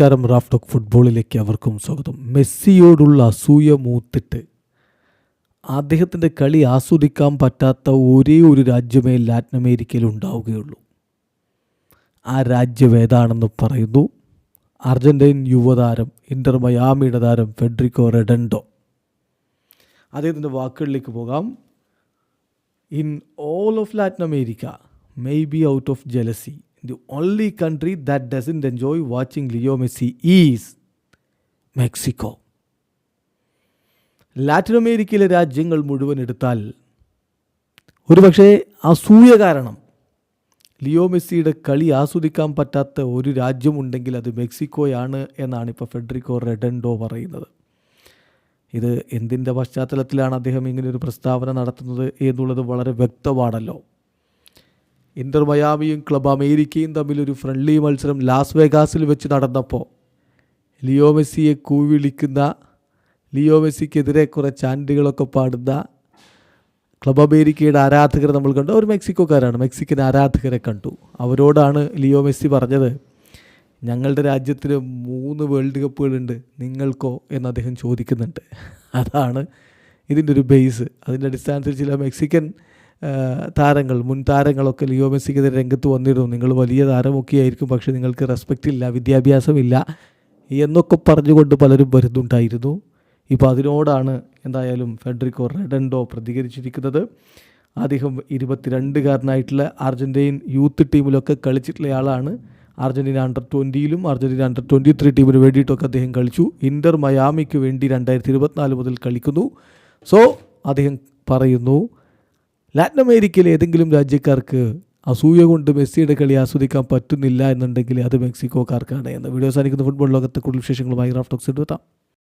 നമസ്കാരം റാഫ്റ്റോക്ക് ഫുട്ബോളിലേക്ക് അവർക്കും സ്വാഗതം. മെസ്സിയോടുള്ള അസൂയ മൂത്തിട്ട് അദ്ദേഹത്തിന്റെ കളി ആസ്വദിക്കാൻ പറ്റാത്ത ഒരേ ഒരു രാജ്യമേ ലാറ്റിൻ അമേരിക്കയിൽ ഉണ്ടാവുകയുള്ളൂ. ആ രാജ്യം ഏതാണെന്ന് പറയുന്നു. അർജന്റൈൻ യുവതാരം ഇന്റർ മയാമിയുടെ താരം ഫെഡറിക്കോ റെഡൻഡോ. അദ്ദേഹത്തിന്റെ വാക്കുകളിലേക്ക് പോകാം. In all of Latin America may be out of jealousy. The only country that doesn't enjoy watching Leo Messi is Mexico Latin അമേരിക്കയിലെ രാജ്യങ്ങൾ മുഴുവൻ എടുത്താൽ ഒരുപക്ഷെ അസൂയ കാരണം ലിയോ മെസ്സിയുടെ കളി ആസ്വദിക്കാൻ പറ്റാത്ത ഒരു രാജ്യമുണ്ടെങ്കിൽ അത് മെക്സിക്കോയാണ് എന്നാണ് ഇപ്പോൾ ഫെഡറിക്കോ റെഡൻഡോ പറയുന്നത്. ഇത് എന്തിന്റെ പശ്ചാത്തലത്തിലാണ് അദ്ദേഹം ഇങ്ങനെ ഒരു പ്രസ്താവന നടത്തുന്നത് എന്നുള്ളത് വളരെ വ്യക്തമാണല്ലോ. ഇന്റർ മയാമിയും ക്ലബ് അമേരിക്കയും തമ്മിലൊരു ഫ്രണ്ട്ലി മത്സരം ലാസ് വേഗാസിൽ വെച്ച് നടന്നപ്പോൾ ലിയോ മെസ്സിയെ കൂവിളിക്കുന്ന ലിയോ മെസ്സിക്കെതിരെ കുറേ ചാൻഡുകളൊക്കെ പാടുന്ന ക്ലബ് അമേരിക്കയുടെ ആരാധകരെ നമ്മൾ കണ്ടു. അവർ മെക്സിക്കോക്കാരാണ്. മെക്സിക്കൻ ആരാധകരെ കണ്ടു. അവരോടാണ് ലിയോ മെസ്സി പറഞ്ഞത് ഞങ്ങളുടെ രാജ്യത്തിൽ മൂന്ന് വേൾഡ് കപ്പുകളുണ്ട് നിങ്ങൾക്കോ? എന്ന് അദ്ദേഹം ചോദിക്കുന്നുണ്ട്. അതാണ് ഇതിന്റെ ഒരു ബേസ് അതിന്റെ അടിസ്ഥാനത്തിൽ ചില മെക്സിക്കൻ താരങ്ങൾ മുൻ താരങ്ങളൊക്കെ ലിയോ മെസ്സിക്കെതിരെ രംഗത്ത് വന്നിരുന്നു. നിങ്ങൾ വലിയ താരമൊക്കെ ആയിരിക്കും പക്ഷേ നിങ്ങൾക്ക് റെസ്പെക്റ്റ് ഇല്ല വിദ്യാഭ്യാസമില്ല എന്നൊക്കെ പറഞ്ഞുകൊണ്ട് പലരും വരുന്നുണ്ടായിരുന്നു. ഇപ്പോൾ അതിനോടാണ് എന്തായാലും ഫെഡറിക്കോ റെഡൻഡോ പ്രതികരിച്ചിരിക്കുന്നത്. അദ്ദേഹം ഇരുപത്തിരണ്ടുകാരനായിട്ടുള്ള അർജന്റീൻ യൂത്ത് ടീമിലൊക്കെ കളിച്ചിട്ടുള്ള ആളാണ് അർജന്റീന അണ്ടർ ട്വന്റിയിലും അർജന്റീന അണ്ടർ ട്വന്റി ത്രീ ടീമിന് വേണ്ടിയിട്ടൊക്കെ അദ്ദേഹം കളിച്ചു. ഇന്റർ മയാമിക്ക് വേണ്ടി രണ്ടായിരത്തി ഇരുപത്തിനാല് മുതൽ കളിക്കുന്നു. സോ അദ്ദേഹം പറയുന്നു ലാറ്റിൻ അമേരിക്കയിലെ ഏതെങ്കിലും രാജ്യക്കാർക്ക് അസൂയ കൊണ്ട് മെസ്സിയുടെ കളി ആസ്വദിക്കാൻ പറ്റുന്നില്ല എന്നുണ്ടെങ്കിൽ അത് മെക്സിക്കോക്കാർക്കാണ് എന്ന്. വീഡിയോ സാധിക്കുന്ന ഫുട്ബോൾ ലോകത്തെ കൂടുതൽ വിശേഷങ്ങളുമായി റാഫ്റ്റോക്സ് എടുത്താം.